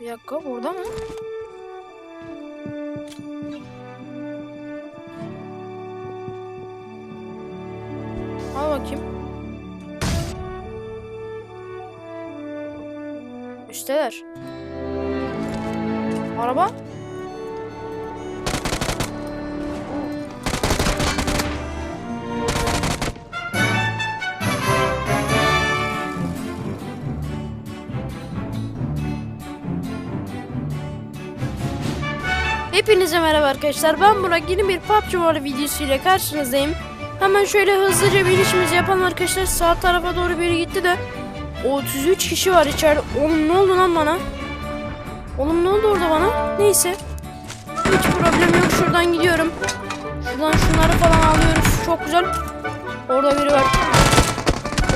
Bir dakika burada mı? Al bakayım. Üsteler. Araba? Hepinize merhaba arkadaşlar. Ben Burak. Yeni bir PUBG Mobile videosu ile karşınızdayım. Hemen şöyle hızlıca bir işimizi yapalım arkadaşlar. Sağ tarafa doğru biri gitti de. 33 kişi var içeride. Oğlum ne oldu lan bana? Oğlum ne oldu orada bana? Neyse. Hiç problem yok. Şuradan gidiyorum. Şuradan şunları falan alıyoruz. Çok güzel. Orada biri var.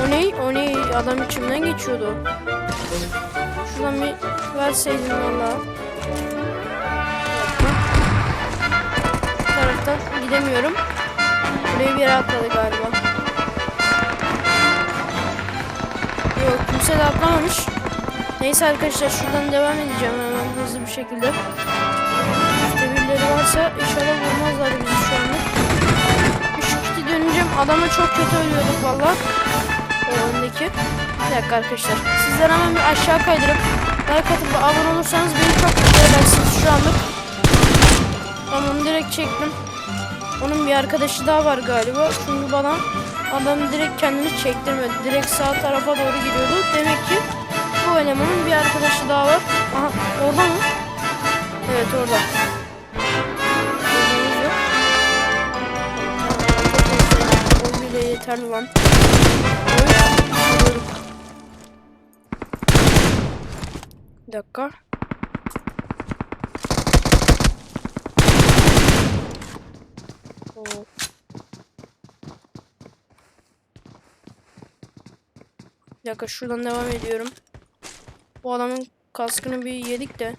O ne? O ne? Adam içimden geçiyordu. Şuradan bir verseydin valla. Gidemiyorum. Buraya bir yere atladı galiba. Yok kimse de atlamamış. Neyse arkadaşlar şuradan devam edeceğim hemen hızlı bir şekilde. İşte birileri varsa inşallah vurmazlar bizi şu anda. Şu döneceğim. Adama çok kötü ölüyorduk valla. O öndeki. Bir dakika arkadaşlar. Sizler hemen bir aşağı kaydırıp like atıp abone olursanız beni çok mutlu edersiniz şu anlık. Tamam direkt çektim. Onun bir arkadaşı daha var galiba. Çünkü bana adam direkt kendini çektirmedi. Direkt sağ tarafa doğru gidiyordu. Demek ki bu elemanın bir arkadaşı daha var. Aha orada mı? Evet orada. O bile yeterli lan. Bir dakika. Dakika şuradan devam ediyorum. Bu adamın kaskını bir yedik de.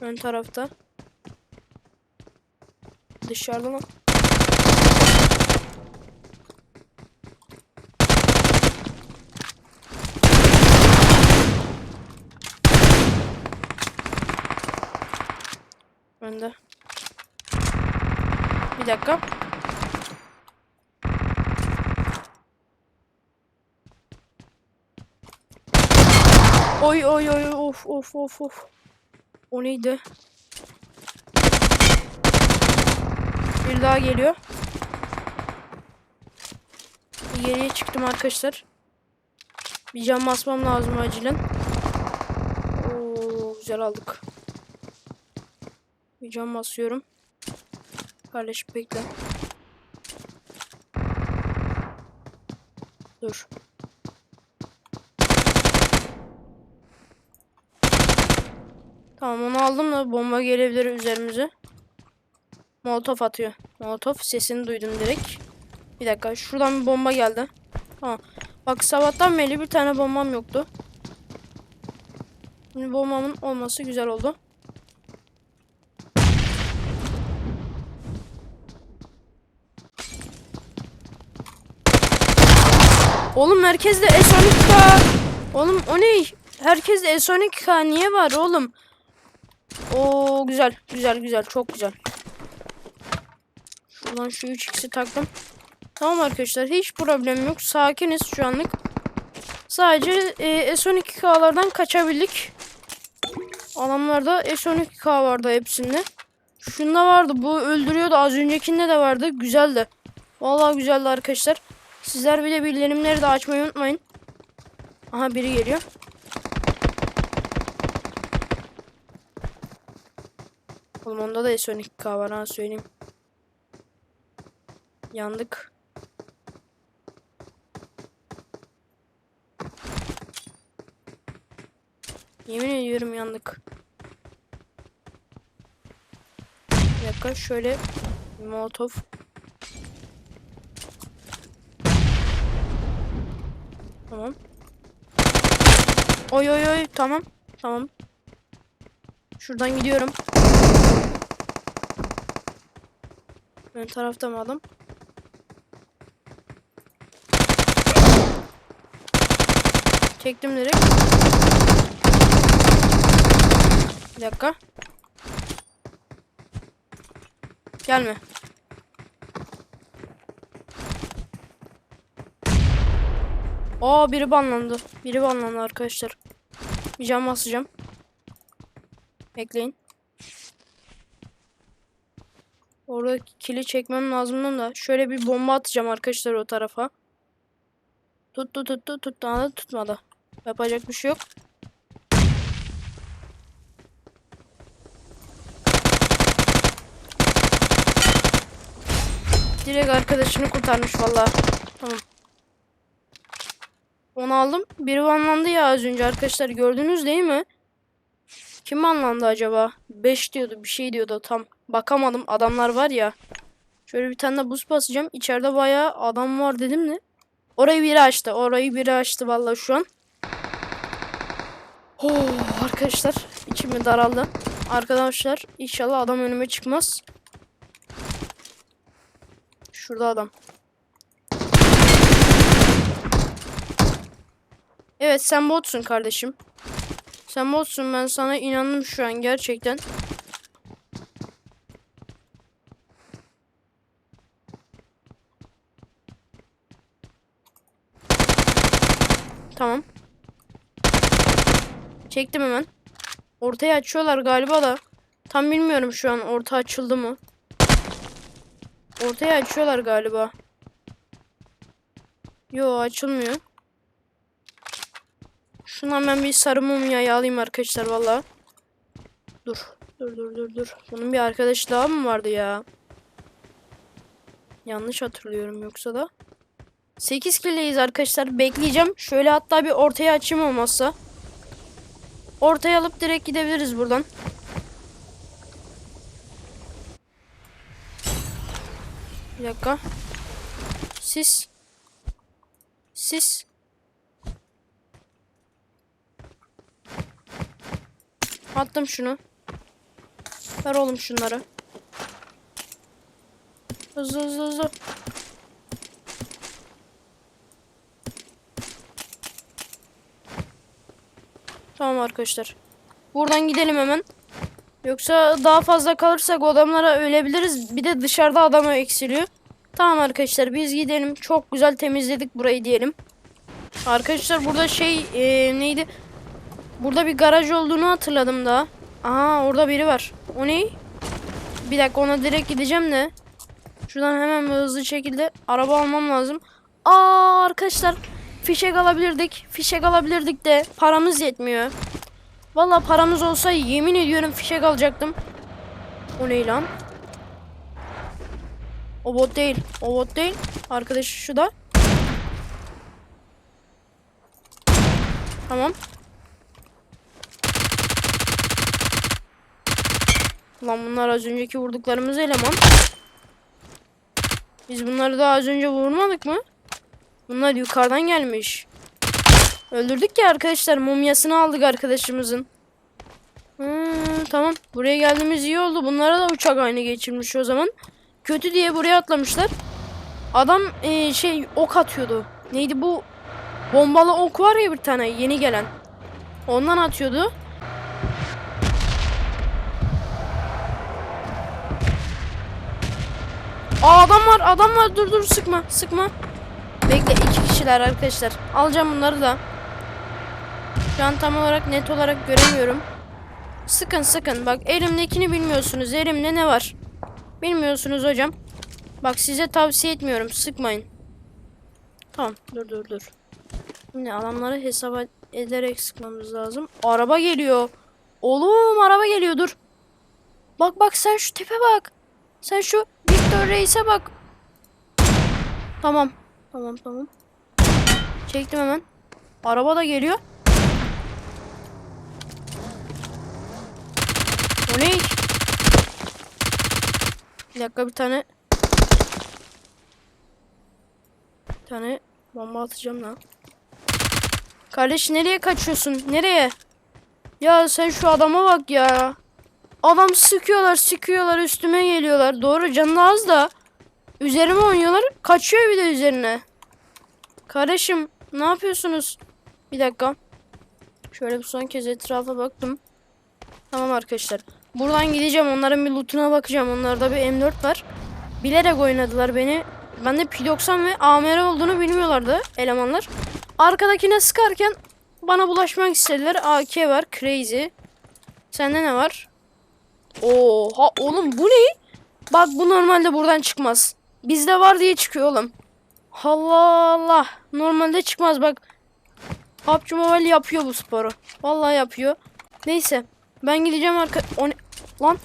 Ön tarafta. Dışarıda mı? Önde. Bir dakika. Oy oy oy of of of of. O neydi? Bir daha geliyor. Geriye çıktım arkadaşlar. Bir cam basmam lazım acilen. Oo güzel aldık. Bir cam basıyorum. Kardeşim bekle. Dur. Tamam onu aldım da bomba gelebilir üzerimize. Molotof atıyor. Molotof sesini duydum direkt. Bir dakika şuradan bir bomba geldi. Tamam. Bak sabahtan beri bir tane bombam yoktu. Şimdi bombamın olması güzel oldu. Oğlum herkeste S12K. Oğlum o ne? Herkeste S12K niye var oğlum? Oo güzel güzel güzel çok güzel. Şuradan şu 3x'i taktım. Tamam arkadaşlar hiç problem yok. Sakiniz şu anlık. Sadece e, S12K'lardan kaçabildik. Adamlarda S12K vardı hepsinde. Şunda vardı bu öldürüyordu az öncekinde de vardı. Güzeldi. Vallahi güzeldi arkadaşlar. Sizler bir de bildirimleri de açmayı unutmayın. Aha biri geliyor. Oğlum onda da S12K var ha söyleyeyim. Yandık. Yemin ediyorum yandık. Bir dakika şöyle molotov Tamam. Oy oy oy tamam. Tamam. Şuradan gidiyorum. Ön tarafta mı adam? Çektim direkt. Bir dakika. Gelme. Aa biri banlandı. Biri banlandı arkadaşlar. Bir cam basacağım. Bekleyin. Orada kili çekmem lazım da. Şöyle bir bomba atacağım arkadaşlar o tarafa. Tuttu tuttu tutmadı tutmadı. Yapacak bir şey yok. Direkt arkadaşını kurtarmış vallahi. Tamam. Onu aldım. Biri banlandı ya az önce arkadaşlar gördünüz değil mi? Kim banlandı acaba? 5 diyordu bir şey diyordu tam. Bakamadım adamlar var ya. Şöyle bir tane de buz basacağım. İçeride bayağı adam var dedim mi? Orayı biri açtı. Orayı biri açtı vallahi şu an. Oh, arkadaşlar içimi daraldı. Arkadaşlar inşallah adam önüme çıkmaz. Şurada adam. Evet sen botsun kardeşim. Sen botsun ben sana inandım şu an gerçekten. Tamam. Çektim hemen. Ortaya açıyorlar galiba da. Tam bilmiyorum şu an orta açıldı mı. Ortaya açıyorlar galiba. Yo açılmıyor. Şundan ben bir sarı mumyayı alayım arkadaşlar valla. Dur. Dur dur dur dur. Bunun bir arkadaşı daha mı vardı ya? Yanlış hatırlıyorum yoksa da. 8 killeyiz arkadaşlar. Bekleyeceğim. Şöyle hatta bir ortaya açayım olmazsa. Ortaya alıp direkt gidebiliriz buradan. Bir dakika. Sis. Sis. Attım şunu. Ver oğlum şunları. Hızlı hızlı hızlı. Tamam arkadaşlar. Buradan gidelim hemen. Yoksa daha fazla kalırsak adamlara ölebiliriz. Bir de dışarıda adam eksiliyor. Tamam arkadaşlar biz gidelim. Çok güzel temizledik burayı diyelim. Arkadaşlar burada şey e, neydi? Burada bir garaj olduğunu hatırladım daha. Aha orada biri var. O ne? Bir dakika ona direkt gideceğim de. Şuradan hemen hızlı şekilde araba almam lazım. Aa arkadaşlar fişek alabilirdik. Fişek alabilirdik de paramız yetmiyor. Valla paramız olsa yemin ediyorum fişek alacaktım. O ne lan? O bot değil. O bot değil. Arkadaş şu da. Tamam. Lan bunlar az önceki vurduklarımız eleman. Biz bunları daha az önce vurmadık mı? Bunlar yukarıdan gelmiş. Öldürdük ya arkadaşlar. Mumyasını aldık arkadaşımızın. Hmm, tamam. Buraya geldiğimiz iyi oldu. Bunlara da uçak aynı geçirmiş o zaman. Kötü diye buraya atlamışlar. Adam e, şey ok atıyordu. Neydi bu? Bombalı ok var ya bir tane yeni gelen. Ondan atıyordu. Aa adam var adam var dur dur sıkma sıkma. Bekle iki kişiler arkadaşlar. Alacağım bunları da. Şu an tam olarak net olarak göremiyorum. Sıkın sıkın. Bak elimdekini bilmiyorsunuz. Elimde ne var? Bilmiyorsunuz hocam. Bak size tavsiye etmiyorum. Sıkmayın. Tamam dur dur dur. Şimdi adamları hesap ederek sıkmamız lazım. Araba geliyor. Oğlum araba geliyor dur. Bak bak sen şu tepe bak. Sen şu Victor Reis'e bak. Tamam. Tamam tamam. Çektim hemen. Araba da geliyor. O ne? Bir dakika bir tane bir tane bomba atacağım lan. Kardeş nereye kaçıyorsun? Nereye? Ya sen şu adama bak ya. Adam sıkıyorlar sıkıyorlar üstüme geliyorlar. Doğru canı az da. Üzerime oynuyorlar. Kaçıyor bir de üzerine. Kardeşim ne yapıyorsunuz? Bir dakika. Şöyle bir son kez etrafa baktım. Tamam arkadaşlar. Buradan gideceğim. Onların bir lootuna bakacağım. Onlarda bir M4 var. Bilerek oynadılar beni. Ben de P90 ve AMR olduğunu bilmiyorlardı elemanlar. Arkadakine sıkarken bana bulaşmak istediler. AK var. Crazy. Sende ne var? Oha oğlum bu ne? Bak bu normalde buradan çıkmaz. Bizde var diye çıkıyor oğlum. Allah Allah. Normalde çıkmaz bak. PUBG Mobile yapıyor bu sporu. Vallahi yapıyor. Neyse. Ben gideceğim arka... O ne? Lan.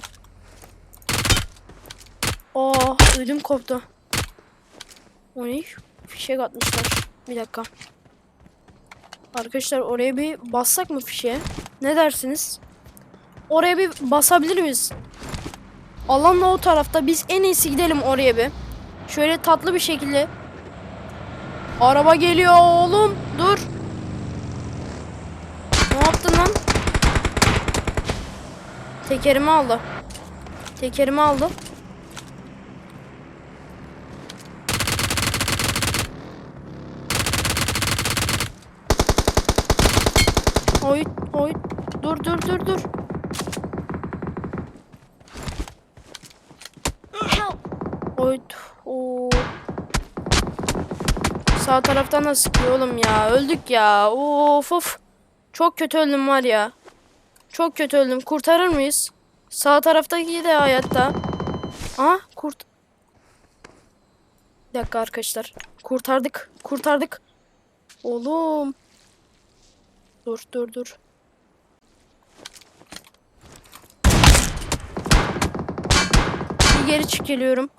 Aa ödüm koptu. O ne? Fişek atmışlar. Bir dakika. Arkadaşlar oraya bir bassak mı fişeğe? Ne dersiniz? Oraya bir basabilir miyiz? Alan da o tarafta. Biz en iyisi gidelim oraya bir. Şöyle tatlı bir şekilde. Araba geliyor oğlum. Dur. Ne yaptın lan? Tekerimi aldı. Tekerimi aldı. Oy, oy. Dur, dur, dur, dur. Sağ taraftan da sıkıyor oğlum ya. Öldük ya. Of of. Çok kötü öldüm var ya. Çok kötü öldüm. Kurtarır mıyız? Sağ taraftaki de hayatta. Aha kurt. Bir dakika arkadaşlar. Kurtardık. Kurtardık. Oğlum. Dur dur dur. Bir geri çık geliyorum.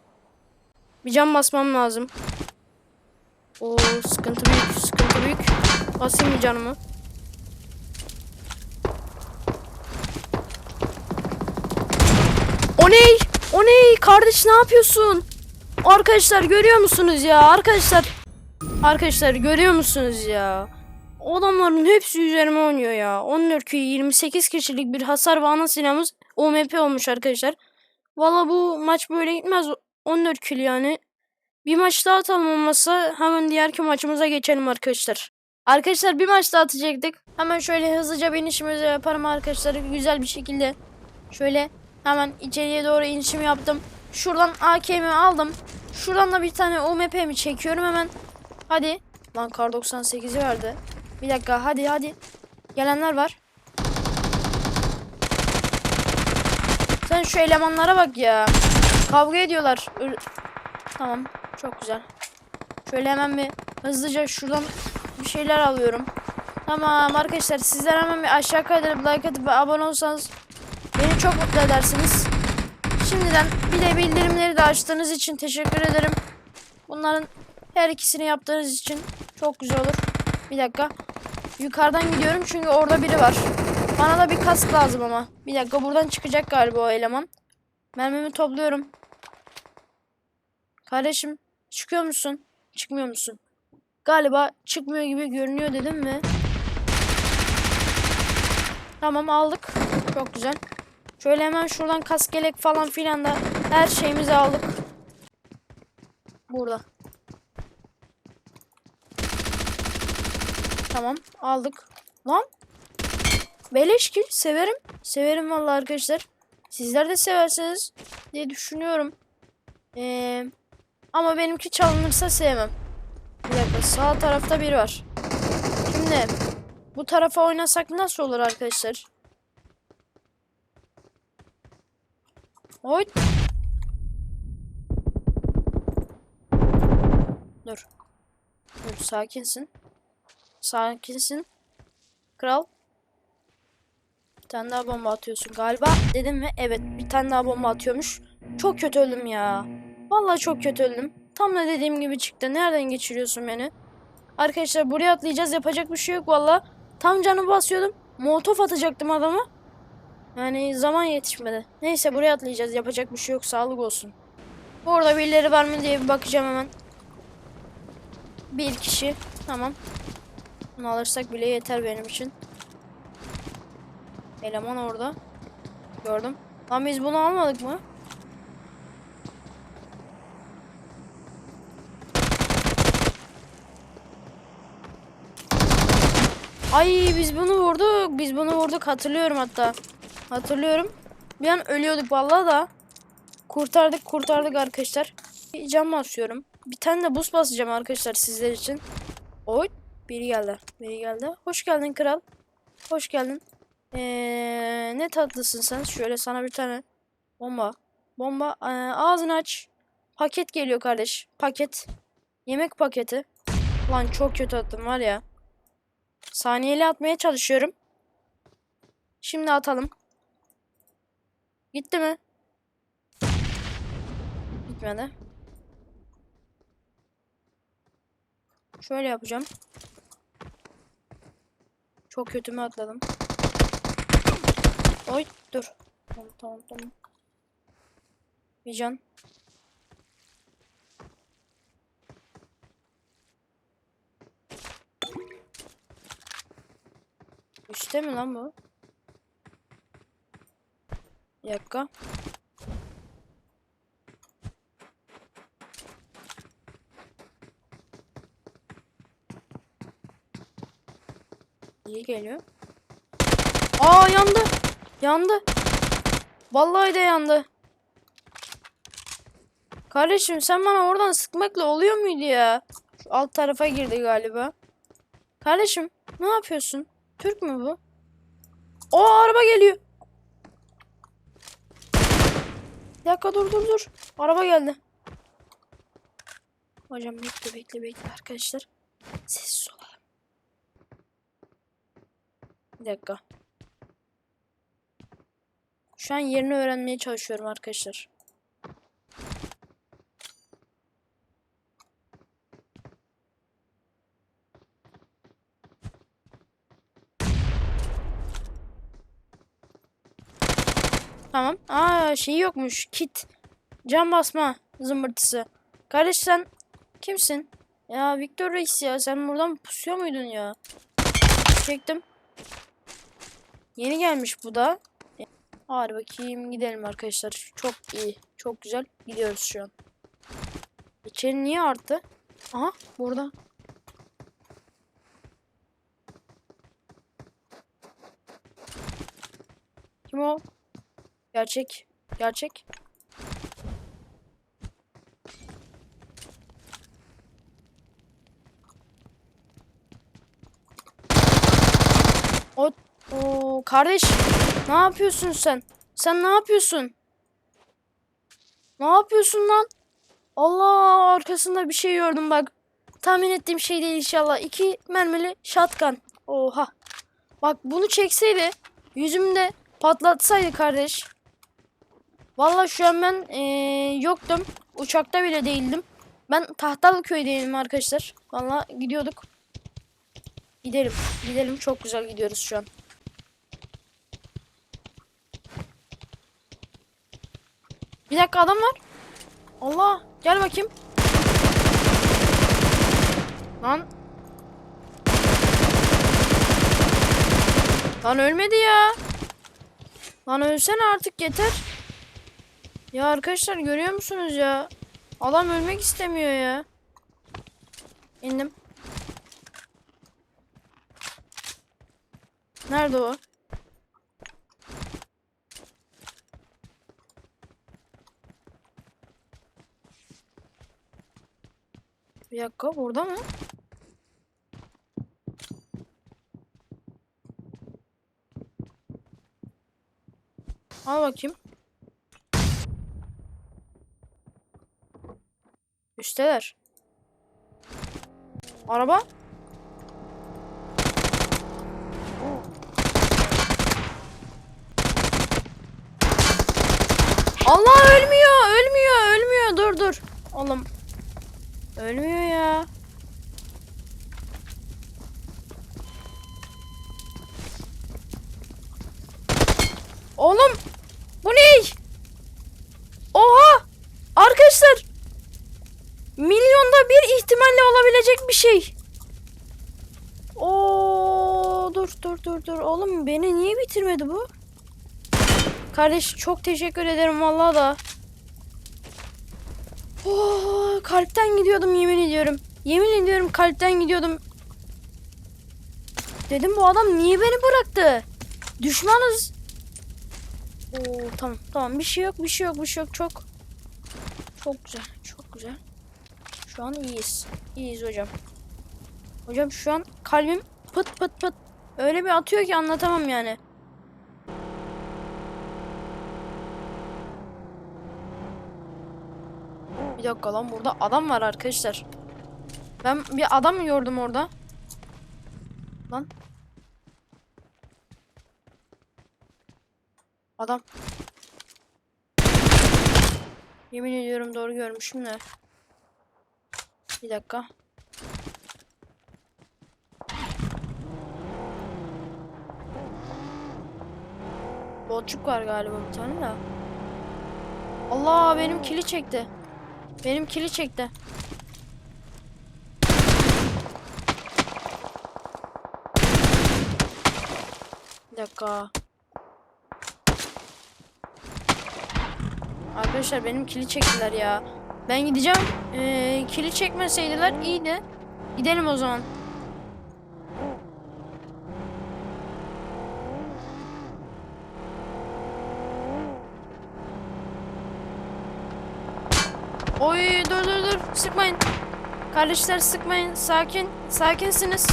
Bir cam basmam lazım. Oo sıkıntı büyük sıkıntı büyük. Basayım bir canımı. O ney? O ney? Kardeş ne yapıyorsun? Arkadaşlar görüyor musunuz ya? Arkadaşlar. Arkadaşlar görüyor musunuz ya? O adamların hepsi üzerime oynuyor ya. 14 köy 28 kişilik bir hasar ve ana silahımız OMP olmuş arkadaşlar. Valla bu maç böyle gitmez. 14 kill yani. Bir maç daha atalım hemen diğerki maçımıza geçelim arkadaşlar. Arkadaşlar bir maç daha atacaktık. Hemen şöyle hızlıca bir inişimizi yaparım arkadaşlar. Güzel bir şekilde. Şöyle hemen içeriye doğru inişimi yaptım. Şuradan AK'mi aldım. Şuradan da bir tane UMP'mi çekiyorum hemen. Hadi. Lan kar 98'i verdi. Bir dakika hadi hadi. Gelenler var. Sen şu elemanlara bak ya. Kavga ediyorlar. Tamam. Çok güzel. Şöyle hemen bir hızlıca şuradan bir şeyler alıyorum. Tamam arkadaşlar sizler hemen bir aşağı kaydırıp like atıp abone olsanız beni çok mutlu edersiniz. Şimdiden bir de bildirimleri de açtığınız için teşekkür ederim. Bunların her ikisini yaptığınız için çok güzel olur. Bir dakika. Yukarıdan gidiyorum çünkü orada biri var. Bana da bir kask lazım ama. Bir dakika buradan çıkacak galiba o eleman. Mermimi topluyorum. Kardeşim çıkıyor musun? Çıkmıyor musun? Galiba çıkmıyor gibi görünüyor dedim mi? Tamam aldık. Çok güzel. Şöyle hemen şuradan kaskelek falan filan da her şeyimizi aldık. Burada. Tamam aldık. Lan. Beleş kill severim. Severim vallahi arkadaşlar. Sizler de seversiniz diye düşünüyorum. Ee, ama benimki çalınırsa sevmem. Bir dakika sağ tarafta biri var. Şimdi bu tarafa oynasak nasıl olur arkadaşlar? Oy. Dur. Dur sakinsin. Sakinsin. Kral. Bir tane daha bomba atıyorsun galiba. Dedim mi? Evet bir tane daha bomba atıyormuş. Çok kötü öldüm ya. Vallahi çok kötü öldüm. Tam da dediğim gibi çıktı. Nereden geçiriyorsun beni? Arkadaşlar buraya atlayacağız. Yapacak bir şey yok valla. Tam canımı basıyordum. Molotof atacaktım adama. Yani zaman yetişmedi. Neyse buraya atlayacağız. Yapacak bir şey yok. Sağlık olsun. Orada birileri var mı diye bir bakacağım hemen. Bir kişi. Tamam. Bunu alırsak bile yeter benim için. Eleman orada. Gördüm. Lan biz bunu almadık mı? Ay biz bunu vurduk. Biz bunu vurduk hatırlıyorum hatta. Hatırlıyorum. Bir an ölüyorduk vallahi da. Kurtardık kurtardık arkadaşlar. Cam basıyorum. Bir tane de buz basacağım arkadaşlar sizler için. Oy biri geldi. Biri geldi. Hoş geldin kral. Hoş geldin. Ee, ne tatlısın sen. Şöyle sana bir tane bomba. Bomba. Ee, ağzını aç. Paket geliyor kardeş. Paket. Yemek paketi. Lan çok kötü attım var ya. Saniyeli atmaya çalışıyorum. Şimdi atalım. Gitti mi? Gitmedi. Şöyle yapacağım. Çok kötü mü atladım? Oy dur. Tamam tamam tamam. Bir can. Üste mi lan bu? Bir dakika. İyi geliyor. Aa yandı. Yandı. Vallahi de yandı. Kardeşim sen bana oradan sıkmakla oluyor muydu ya? Şu alt tarafa girdi galiba. Kardeşim ne yapıyorsun? Türk mü bu? O araba geliyor. Bir dakika dur dur dur. Araba geldi. Hocam bekle bekle bekle arkadaşlar. Sessiz olalım. Bir dakika. Şu an yerini öğrenmeye çalışıyorum arkadaşlar. Tamam. Aa şey yokmuş. Kit. Cam basma zımbırtısı. Kardeş sen kimsin? Ya Victor Reis ya sen buradan pusuyor muydun ya? Çektim. Yeni gelmiş bu da. Hadi bakayım gidelim arkadaşlar. Çok iyi. Çok güzel. Gidiyoruz şu an. İçeri niye arttı? Aha burada. Kim o? Gerçek. Gerçek. O, o kardeş ne yapıyorsun sen? Sen ne yapıyorsun? Ne yapıyorsun lan? Allah arkasında bir şey gördüm bak. Tahmin ettiğim şey değil inşallah. İki mermili shotgun. Oha. Bak bunu çekseydi yüzümde patlatsaydı kardeş. Vallahi şu an ben eee, yoktum. Uçakta bile değildim. Ben Tahtalı köydeyim arkadaşlar. Vallahi gidiyorduk. Gidelim. Gidelim. Çok güzel gidiyoruz şu an. Bir dakika adam var. Allah. Gel bakayım. Lan. Lan ölmedi ya. Lan ölsene artık yeter. Ya arkadaşlar görüyor musunuz ya? Adam ölmek istemiyor ya. İndim. Nerede o? Bir dakika burada mı? Al bakayım. Üsteler. Araba? Allah ölmüyor, ölmüyor, ölmüyor. Dur dur. Oğlum. Ölmüyor ya. Oğlum. Bu ne? Oha. Arkadaşlar. Milyonda bir ihtimalle olabilecek bir şey. Oo, dur dur dur dur. Oğlum beni niye bitirmedi bu? Kardeş çok teşekkür ederim vallahi da. Oo, kalpten gidiyordum yemin ediyorum. Yemin ediyorum kalpten gidiyordum. Dedim bu adam niye beni bıraktı? Düşmanız. Oo tamam tamam bir şey yok bir şey yok bir şey yok çok çok güzel çok güzel. Şu an iyiyiz. İyiyiz hocam. Hocam şu an kalbim pıt pıt pıt öyle bir atıyor ki anlatamam yani. Bir dakika lan burada adam var arkadaşlar. Ben bir adam mı gördüm orada? Lan. Adam. Yemin ediyorum doğru görmüşüm de. Bir dakika. Botçuk var galiba bir tane de. Allah benim kili çekti. Benim kili çekti. Bir dakika. Arkadaşlar benim kili çektiler ya. Ben gideceğim. Ee, kili çekmeseydiler iyiydi. Gidelim o zaman. Oy dur dur dur sıkmayın. Kardeşler sıkmayın. Sakin. Sakinsiniz.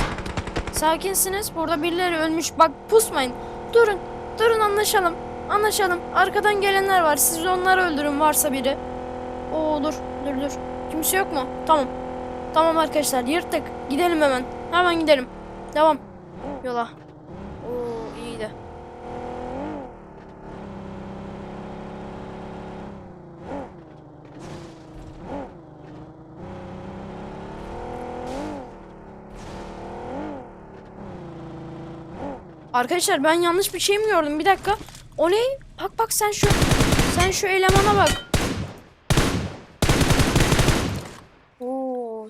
Sakinsiniz. Burada birileri ölmüş. Bak pusmayın. Durun. Durun anlaşalım. Anlaşalım. Arkadan gelenler var. Siz onları öldürün varsa biri. Oo dur. Dur dur. Kimse yok mu? Tamam. Tamam arkadaşlar yırttık. Gidelim hemen. Hemen gidelim. Devam. Yola. Oo iyiydi. Arkadaşlar ben yanlış bir şey mi gördüm? Bir dakika. O ne? Bak bak sen şu sen şu elemana bak.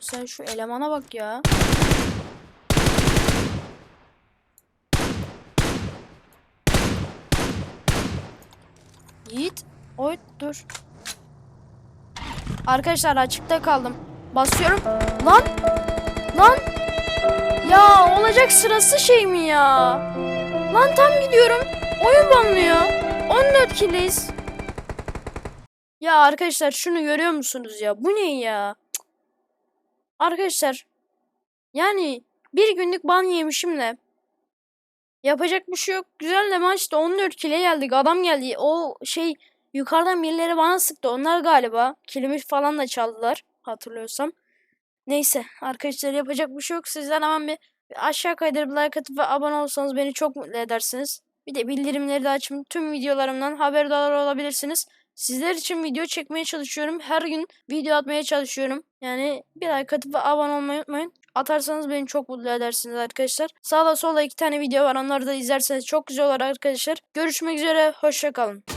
Sen şu elemana bak ya. Yiğit. Oy dur. Arkadaşlar açıkta kaldım. Basıyorum. Lan. Lan. Ya olacak sırası şey mi ya? Lan tam gidiyorum. Oyun banlıyor. 14 kiliz. Ya arkadaşlar şunu görüyor musunuz ya? Bu ne ya? Arkadaşlar yani bir günlük ban yemişim de yapacak bir şey yok. Güzel de maçta 14 kile geldik. Adam geldi. O şey yukarıdan birileri bana sıktı. Onlar galiba kilimi falan da çaldılar hatırlıyorsam. Neyse arkadaşlar yapacak bir şey yok. Sizden hemen bir, bir aşağı kaydırıp like atıp ve abone olsanız beni çok mutlu edersiniz. Bir de bildirimleri de açın. Tüm videolarımdan haberdar olabilirsiniz. Sizler için video çekmeye çalışıyorum. Her gün video atmaya çalışıyorum. Yani bir like atıp abone olmayı unutmayın. Atarsanız beni çok mutlu edersiniz arkadaşlar. Sağda solda iki tane video var. Onları da izlerseniz çok güzel olur arkadaşlar. Görüşmek üzere. Hoşçakalın.